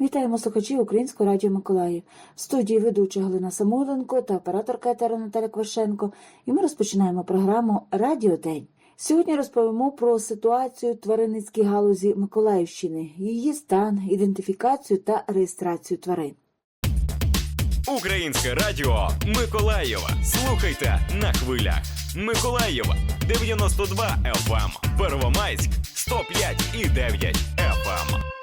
Вітаємо слухачів Українського радіо Миколаїв. В студії ведуча Галина Самойленко та операторка етера Наталя Квашенко. І ми розпочинаємо програму Радіо День. Сьогодні розповімо про ситуацію тваринницькій галузі Миколаївщини, її стан, ідентифікацію та реєстрацію тварин. Українське радіо Миколаєва. Слухайте на хвилях. Миколаєва 92 FM, Первомайськ 105 і 9 FM.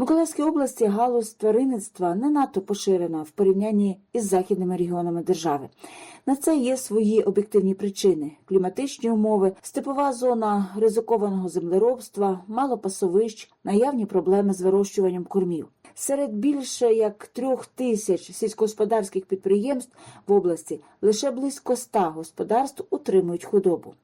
Миколаївській області галузь тваринництва не надто поширена в порівнянні із західними регіонами держави. На це є свої об'єктивні причини: кліматичні умови, степова зона ризикованого землеробства, мало пасовищ, наявні проблеми з вирощуванням кормів. Серед більше як трьох тисяч сільськогосподарських підприємств в області лише близько ста господарств утримують худобу.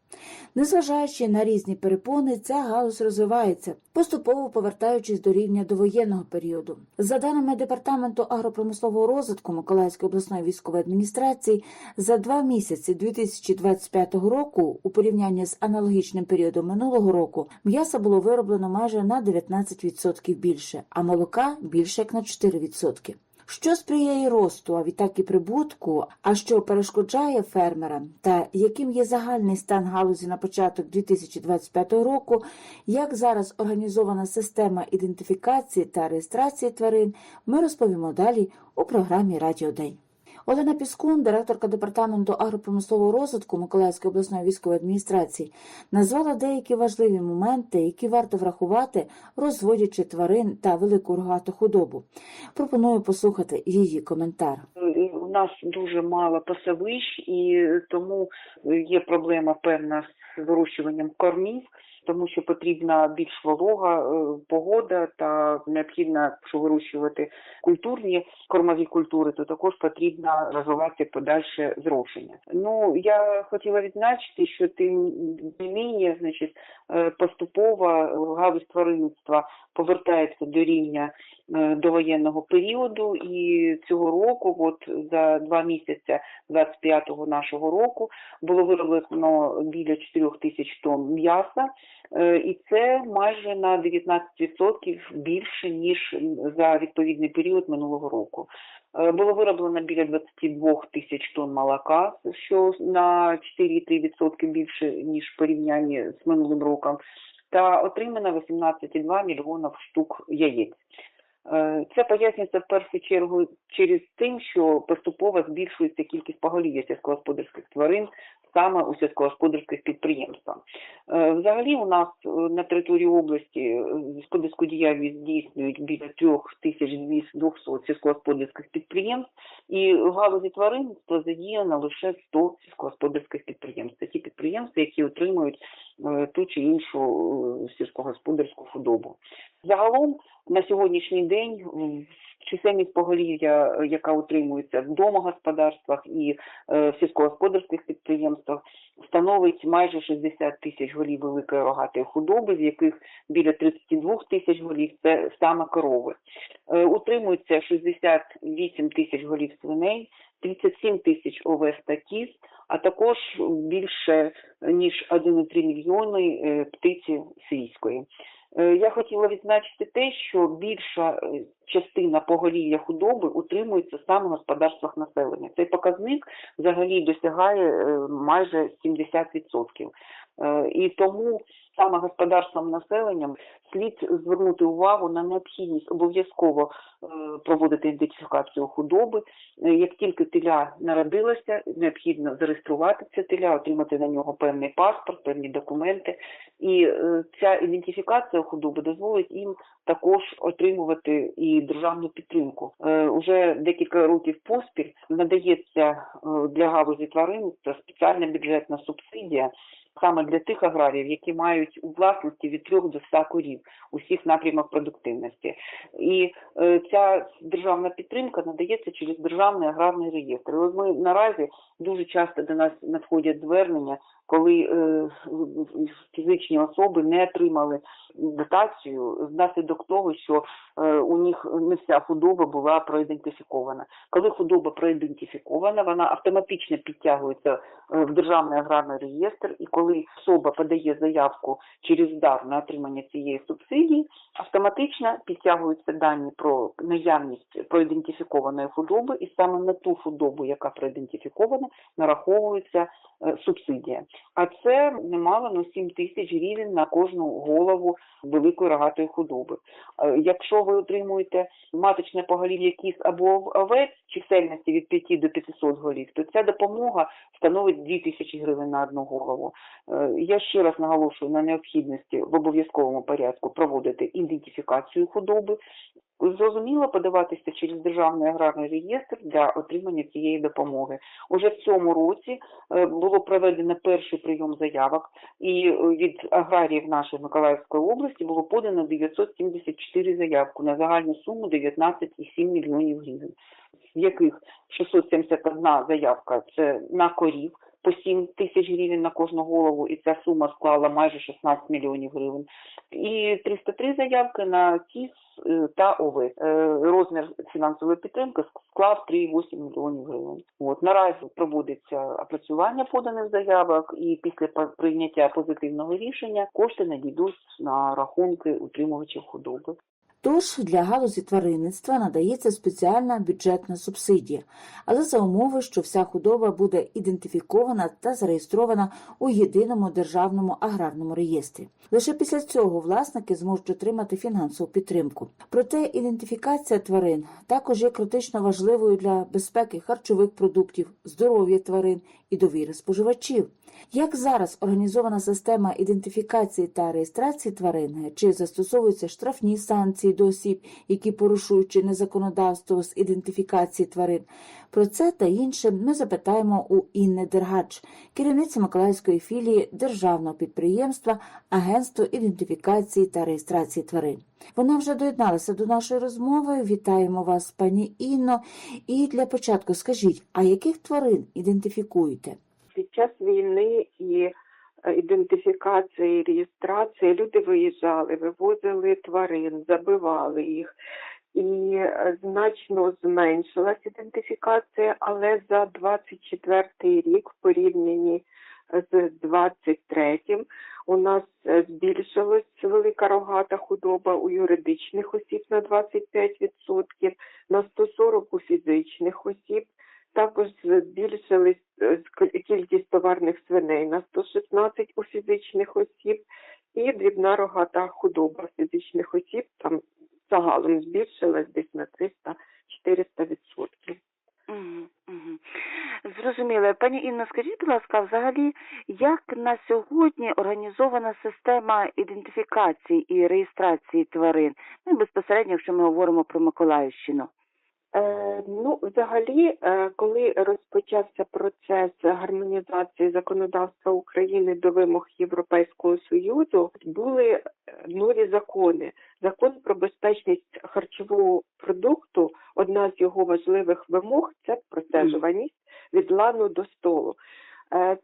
Незважаючи на різні перепони, ця галузь розвивається, поступово повертаючись до рівня довоєнного періоду. За даними департаменту агропромислового розвитку Миколаївської обласної військової адміністрації, за два місяці 2025 року, у порівнянні з аналогічним періодом минулого року, м'яса було вироблено майже на 19% більше, а молока більше як на 4%. Що сприяє росту, а відтак і прибутку, а що перешкоджає фермерам, та яким є загальний стан галузі на початок 2025 року, як зараз організована система ідентифікації та реєстрації тварин, ми розповімо далі у програмі Радіо День. Олена Піскун, директорка департаменту агропромислового розвитку Миколаївської обласної військової адміністрації, назвала деякі важливі моменти, які варто врахувати, розводячи тварин та велику рогату худобу. Пропоную послухати її коментар. У нас дуже мало пасовищ, і тому є проблема певна з вирощуванням кормів, тому що потрібна більш волога е, погода та необхідно, якщо вирощувати культурні кормові культури, то також потрібно розвивати подальше зрошення. Ну я хотіла відзначити, що тим не менше, значить, е, поступово галузь тваринництва повертається до рівня е, довоєнного періоду, і цього року, от за два місяці 25-го нашого року, було вироблено біля 4 тисяч тонн м'яса, і це майже на 19% більше ніж за відповідний період минулого року. Е, Було вироблено біля 22 тисяч тонн молока, що на 4,3% більше ніж в порівнянні з минулим роком, та отримано 18,2 мільйонів штук яєць. Е, Це пояснюється в першу чергу через тим, що поступово збільшується кількість поголів'я сільськогосподарських тварин саме у сільськогосподарських підприємствах. Е, Взагалі у нас е, на території області господарську діяльність здійснюють біля 3200 сільськогосподарських підприємств, і в галузі тваринництва задіяно лише 100 сільськогосподарських підприємств. Це ті підприємства, які отримують ту чи іншу е, сільськогосподарську худобу. Загалом на сьогоднішній день чисельність поголів'я, е, яка утримується в домогосподарствах і е, в сільськогосподарських підприємствах, становить майже 60 тисяч голів великої рогатої худоби, з яких біля 32 тисяч голів це саме корови. Е, Утримується 68 тисяч голів свиней, 37 тисяч овець та кіз, а також більше ніж 1,3 мільйони е, птиці свійської. Е, Я хотіла відзначити те, що більша е, частина поголів'я худоби утримується саме в господарствах населення. Цей показник взагалі досягає майже 70%. Е, І тому саме господарством населенням слід звернути увагу на необхідність обов'язково е, проводити ідентифікацію худоби. Е, Як тільки теля народилася, необхідно зареєструвати це теля, отримати на нього певний паспорт, певні документи. І ця ідентифікація худоби дозволить їм також отримувати і державну підтримку. Уже декілька років поспіль надається для галузі тваринництва спеціальна бюджетна субсидія саме для тих аграріїв, які мають у власності від 3 до 100 корів усіх напрямок продуктивності. І е, ця державна підтримка надається через державний аграрний реєстр. Ми наразі дуже часто до нас надходять звернення, коли е, фізичні особи не отримали дотацію внаслідок того, що е, у них не вся худоба була проідентифікована. Коли худоба проідентифікована, вона автоматично підтягується е, в державний аграрний реєстр, і коли особа подає заявку через дар на отримання цієї субсидії, Автоматично підтягуються дані про наявність проідентифікованої худоби, і саме на ту худобу, яка проідентифікована, нараховується субсидія. А це немало ну 7 тисяч гривень на кожну голову великої рогатої худоби. Якщо ви отримуєте маточне поголів'я кіз або овець чисельності від 5 до 500 голів, то ця допомога становить 2 тисячі гривень на одну голову. Е, Я ще раз наголошую на необхідності в обов'язковому порядку проводити ідентифікацію худоби. Зрозуміло подаватися через державний аграрний реєстр для отримання цієї допомоги. Уже в цьому році е, було проведено перший прийом заявок, і е, від аграріїв нашої Миколаївської області було подано 974 заявки на загальну суму 19,7 мільйонів гривень, з яких 671 заявка це на корів по 7 тисяч гривень на кожну голову, і ця сума склала майже 16 мільйонів гривень. І 303 заявки на кіз е, та овець. Е, Розмір фінансової підтримки склав 3,8 мільйонів гривень. От наразі проводиться опрацювання поданих заявок, і після прийняття позитивного рішення кошти надійдуть на рахунки утримувачів худоби. Тож для галузі тваринництва надається спеціальна бюджетна субсидія, але за умови, що вся худоба буде ідентифікована та зареєстрована у єдиному державному аграрному реєстрі. Лише після цього власники зможуть отримати фінансову підтримку. Проте ідентифікація тварин також є критично важливою для безпеки харчових продуктів, здоров'я тварин і довіри споживачів. Як зараз організована система ідентифікації та реєстрації тварин? Чи застосовуються штрафні санкції до осіб, які порушують чинне законодавство з ідентифікації тварин? Про це та інше ми запитаємо у Інни Дергач, керівниці Миколаївської філії державного підприємства Агентство ідентифікації та реєстрації тварин. Вона вже доєдналася до нашої розмови. Вітаємо вас, пані Інно. І для початку скажіть, а яких тварин ідентифікуєте? під час війни і ідентифікації, реєстрації люди виїжджали, вивозили тварин, забивали їх. І е, значно зменшилась ідентифікація, але за 24 рік в порівнянні з 23 у нас е, збільшилась велика рогата худоба у юридичних осіб на 25%, на 140 у фізичних осіб. Також збільшились е, кількість товарних свиней на 116 у фізичних осіб і дрібна рогата худоба фізичних осіб там загалом збільшилась десь на 300-400 відсотків. Зрозуміло. Пані Інно, скажіть, будь ласка, взагалі, як на сьогодні організована система ідентифікації і реєстрації тварин? Ну, безпосередньо, якщо ми говоримо про Миколаївщину. Е, ну, взагалі, е, коли розпочався процес гармонізації законодавства України до вимог Європейського Союзу, були е, нові закони. Закон про безпечність харчового продукту. Одна з його важливих вимог це простежуваність від лану до столу.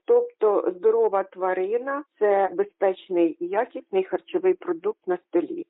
Тобто здорова тварина це безпечний і якісний харчовий продукт на столі.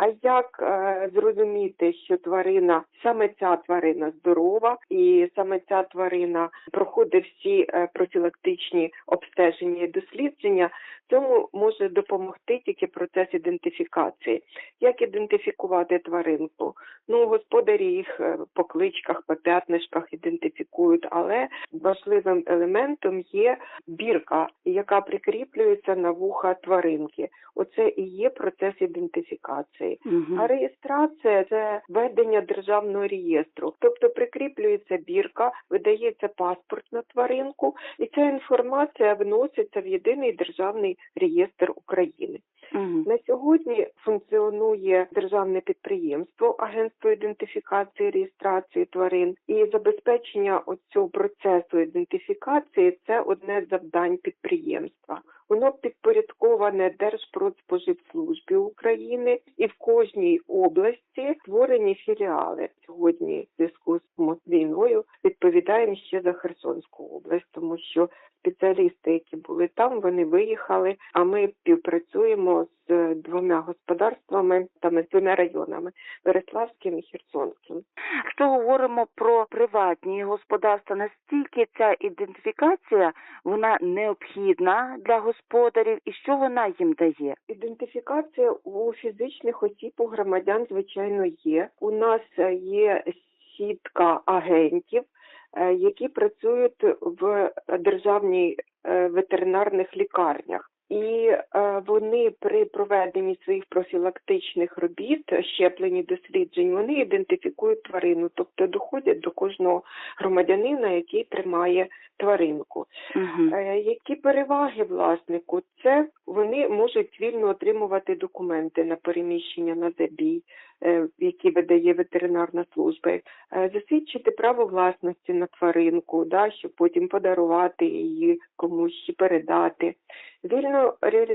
А як е, зрозуміти, що тварина саме ця тварина здорова, і саме ця тварина проходить всі е, профілактичні обстеження і дослідження, цьому може допомогти тільки процес ідентифікації. Як ідентифікувати тваринку? Ну, господарі їх е, по кличках, по п'ятнишках ідентифікують, але важливим елементом є бірка, яка прикріплюється на вуха тваринки. Оце і є процес ідентифікації. А реєстрація це ведення державного реєстру, тобто прикріплюється бірка, видається паспорт на тваринку, і ця інформація вноситься в єдиний державний реєстр України. Мгм. На сьогодні функціонує державне підприємство Агентство ідентифікації реєстрації тварин і забезпечення цього процесу ідентифікації це одне з завдань підприємства. Воно підпорядковане Держпродспоживслужбі України і в кожній області створені філіали. Сьогодні в зв'язку з війною відповідаємо ще за Херсонську область, тому що спеціалісти, які були там, вони виїхали. А ми співпрацюємо з двома господарствами, там з двома районами Береславським і Херсонським. Якщо говоримо про приватні господарства, настільки ця ідентифікація вона необхідна для господарів, і що вона їм дає? Ідентифікація у фізичних осіб у громадян, звичайно, є. У нас е, є сітка агентів, е, які працюють в державній е, ветеринарних лікарнях. І е, вони при проведенні своїх профілактичних робіт, щеплені досліджень, вони ідентифікують тварину, тобто доходять до кожного громадянина, який тримає тваринку. Угу. Е, Які переваги власнику? Це вони можуть вільно отримувати документи на переміщення на забій, е, які видає ветеринарна служба, Е, засвідчити право власності на тваринку, да, щоб потім подарувати її комусь чи передати, вільно реалізувати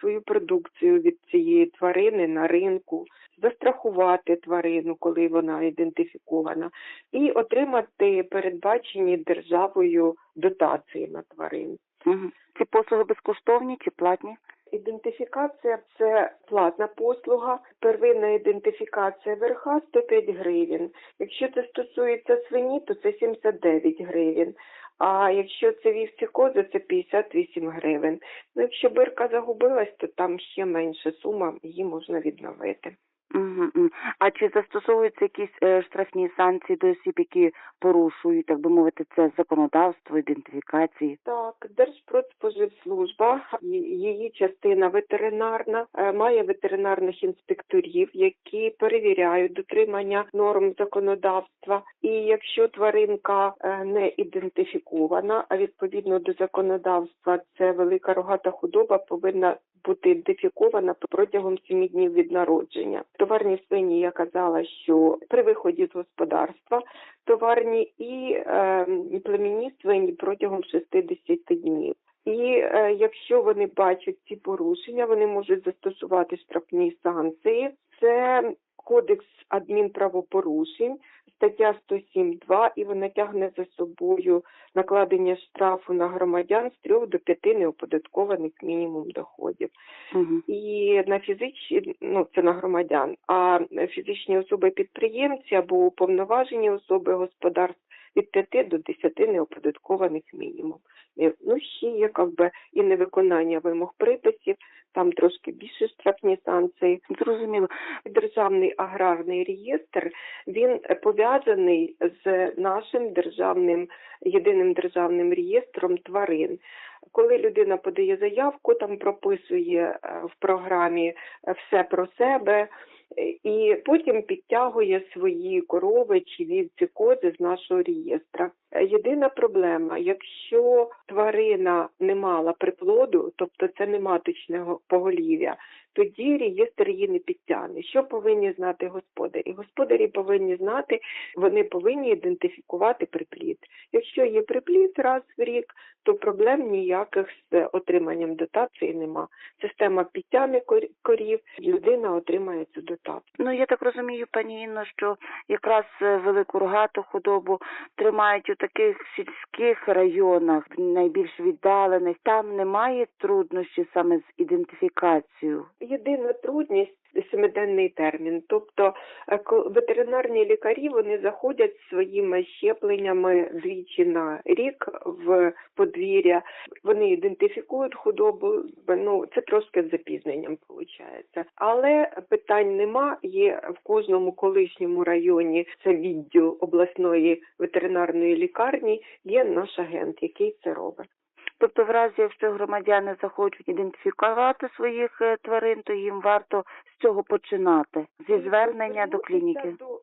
свою продукцію від цієї тварини на ринку, застрахувати тварину, коли вона ідентифікована, і отримати передбачені державою дотації на тварин. Угу. Ці послуги безкоштовні чи платні? Ідентифікація це платна послуга. Первинна ідентифікація верха 105 гривень. Якщо це стосується свині, то це 79 гривень. А якщо це вівці кози, це 58 гривень. Ну, якщо бирка загубилась, то там ще менша сума, її можна відновити. Угу. А чи застосовуються якісь е, штрафні санкції до осіб, які порушують, так би мовити, це законодавство, ідентифікації? Так, Держпродспоживслужба, її частина ветеринарна, е, має ветеринарних інспекторів, які перевіряють дотримання норм законодавства. І якщо тваринка е, не ідентифікована, а відповідно до законодавства, це велика рогата худоба повинна бути ідентифікована протягом 7 днів від народження. Товарні свині я казала, що при виході з господарства товарні і е, племінні свині протягом 60 днів. І е, якщо вони бачать ці порушення, вони можуть застосувати штрафні санкції. Це кодекс адмінправопорушень, стаття 107.2, і вона тягне за собою накладення штрафу на громадян з 3 до 5 неоподаткованих мінімум доходів. Угу. І на фізичні, ну це на громадян, а фізичні особи підприємці або уповноважені особи господарств від 5 до 10 неоподаткованих мінімум. Е, Ну, ще є як би, і невиконання вимог приписів, там трошки більше штрафні санкції. Зрозуміло. Державний аграрний реєстр він пов'язаний з нашим державним єдиним державним реєстром тварин. Коли людина подає заявку, там прописує е, в програмі е, все про себе. Е, І потім підтягує свої корови чи вівці кози з нашого реєстра. Е, Єдина проблема, якщо тварина не мала приплоду, тобто це не маточного поголів'я, тоді реєстр її не підтягне. Що повинні знати господарі? Господарі повинні знати, вони повинні ідентифікувати приплід. Якщо є приплід раз в рік, то проблем ніяких з отриманням дотації нема. Система підтягне кор- корів, людина отримає цю дотацію. Ну я так розумію, пані Інно, що якраз е, велику рогату худобу тримають у таких сільських районах, найбільш віддалених. Там немає труднощів саме з ідентифікацією. Єдина трудність семиденний термін. Тобто е, ветеринарні лікарі вони заходять своїми щепленнями двічі на рік в подвір'я. Вони ідентифікують худобу. Ну це трошки з запізненням виходить. Але питань нема. Є в кожному колишньому районі це відділ обласної ветеринарної лікарні. Є наш агент, який це робить. Тобто, в разі, якщо громадяни захочуть ідентифікувати своїх е, тварин, то їм варто з цього починати зі звернення до клініки. До,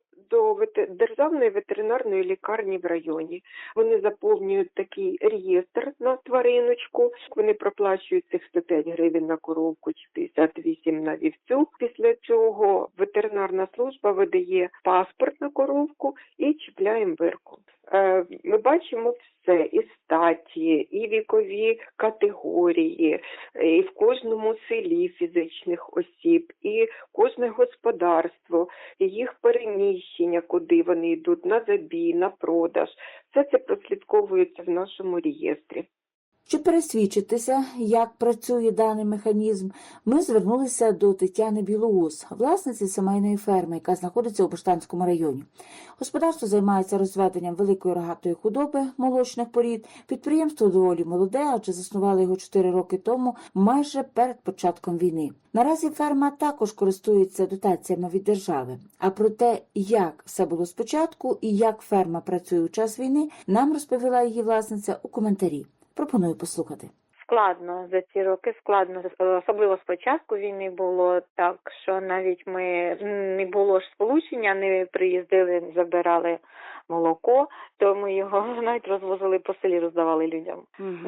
державної ветеринарної лікарні в районі. Вони заповнюють такий реєстр на твариночку. Вони проплачують цих 105 гривень на коровку чи 58 на вівцю. Після цього ветеринарна служба видає паспорт на коровку і чіпляємо вирку. Е, Ми бачимо все і статі, і вікові категорії, і в кожному селі фізичних осіб, і кожне господарство, їх переміщення, куди вони йдуть, на забій, на продаж. Все це прослідковується в нашому реєстрі. Щоб пересвідчитися, як працює даний механізм, ми звернулися до Тетяни Білоус, власниці сімейної ферми, яка знаходиться у Баштанському районі. Господарство займається розведенням великої рогатої худоби молочних порід. Підприємство доволі молоде, адже заснували його 4 роки тому, майже перед початком війни. Наразі ферма також користується дотаціями від держави. А про те, як все було спочатку і як ферма працює у час війни, нам розповіла її власниця у коментарі. Пропоную послухати. Складно за ці роки, складно особливо спочатку війни було так, що навіть ми не було ж сполучення, не приїздили, забирали молоко, то ми його навіть розвозили по селі, роздавали людям.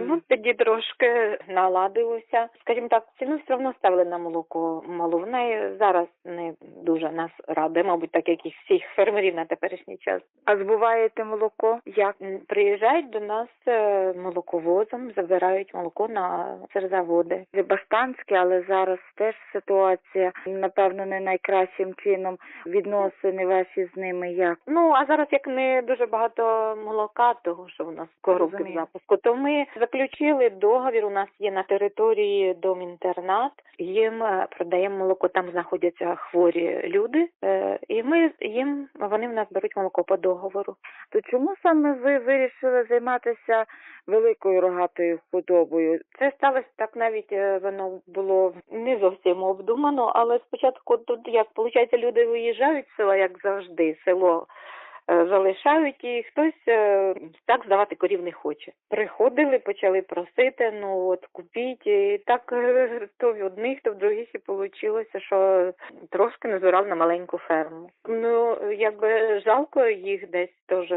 Ну тоді трошки наладилося. Скажімо так, ціну все одно ставили на молоко малу. Вона і зараз не дуже нас радує, мабуть, так як і всіх фермерів на теперішній час. А збуваєте молоко? Як? Приїжджають до нас е, молоковозом, забирають молоко на серзаводи. Ви Баштанське, але зараз теж ситуація, напевно, не найкращим чином. Відносини ваші з ними як? Ну а зараз як не дуже багато молока, того що у нас коробки в запуску, то ми заключили договір. У нас є на території дом-інтернат. Їм е, продаємо молоко. Там знаходяться хворі люди, е, і ми їм вони в нас беруть молоко по договору. То чому саме ви вирішили займатися великою рогатою худобою? Це сталося так, навіть е, воно було не зовсім обдумано, але спочатку тут як виходить, люди виїжджають з села, як завжди, село. Е, Залишають і хтось е, так здавати корів не хоче. Приходили, почали просити, ну от купіть, і так е, то в одних, то в других і вийшло, що трошки назирав на маленьку ферму. Ну якби жалко їх десь теж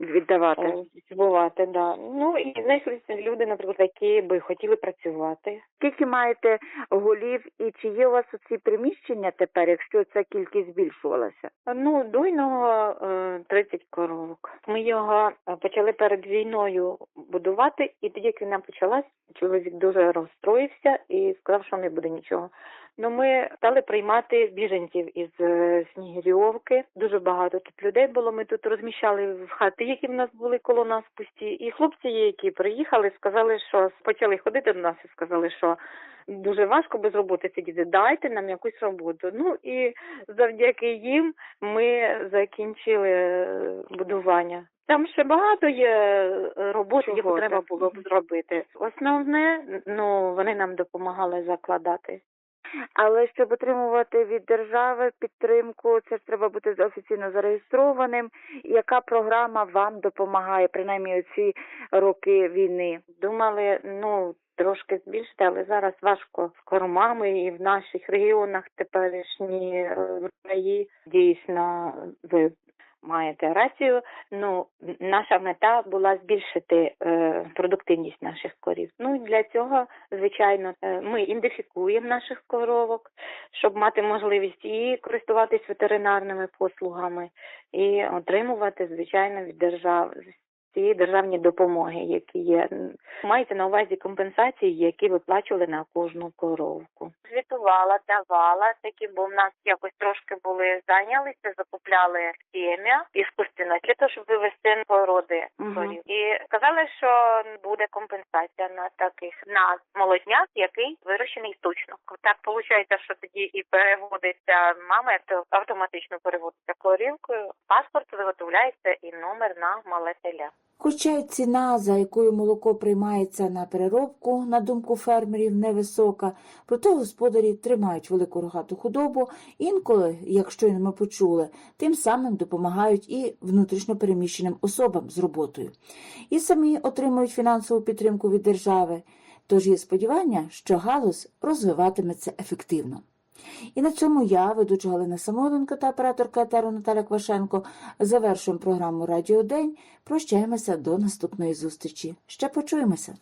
Віддавати? Бувати, да. Ну і знайшлися люди, наприклад, які би хотіли працювати. Скільки маєте голів і чи є у вас оці приміщення тепер, якщо ця кількість збільшувалася? Ну, дуйного е, 30 коровок. Ми його е, почали перед війною будувати, і тоді, як війна почалась, чоловік дуже розстроївся і сказав, що не буде нічого. Ну, ми стали приймати біженців із е, Снігирьовки. Дуже багато тут людей було. Ми тут розміщали в хати, які в нас були коло нас пусті. І хлопці, які приїхали, сказали, що почали ходити до нас і сказали, що дуже важко без роботи сидіти. Дайте нам якусь роботу. Ну і завдяки їм ми закінчили е, будування. Там ще багато є е, робот, яку треба було б зробити. Основне, ну вони нам допомагали закладати. Але щоб отримувати від держави підтримку, це ж треба бути офіційно зареєстрованим. Яка програма вам допомагає, принаймні ці роки війни? Думали, ну трошки збільшити, але зараз важко з кормами і в наших регіонах теперішні е, краї дійсно ви маєте рацію. Ну наша мета була збільшити е, продуктивність наших корів. Ну для цього, звичайно, е, ми ідентифікуємо наших коровок, щоб мати можливість і користуватись ветеринарними послугами, і отримувати звичайно від держави цієї державні допомоги, які є. Мається на увазі компенсації, які виплачували на кожну коровку. Звітувала, давала такі, бо в нас якось трошки були зайнялися, закупляли сім'я іскусственно для того, щоб вивести породи корів. І сказали, що буде компенсація на таких на молодняк, який вирощений штучно. Так виходить, що тоді і переводиться мама, то автоматично переводиться корівкою. Паспорт виготовляється і номер на мале теля. Хоча й ціна, за якою молоко приймається на переробку, на думку фермерів, невисока, проте господарі тримають велику рогату худобу, інколи, як щойно ми почули, тим самим допомагають і внутрішньо переміщеним особам з роботою. І самі отримують фінансову підтримку від держави. Тож є сподівання, що галузь розвиватиметься ефективно. І на цьому я, ведуча Галина Самоленко та операторка етеру Наталя Квашенко, завершуємо програму Радіо День. Прощаємося до наступної зустрічі. Ще почуємося.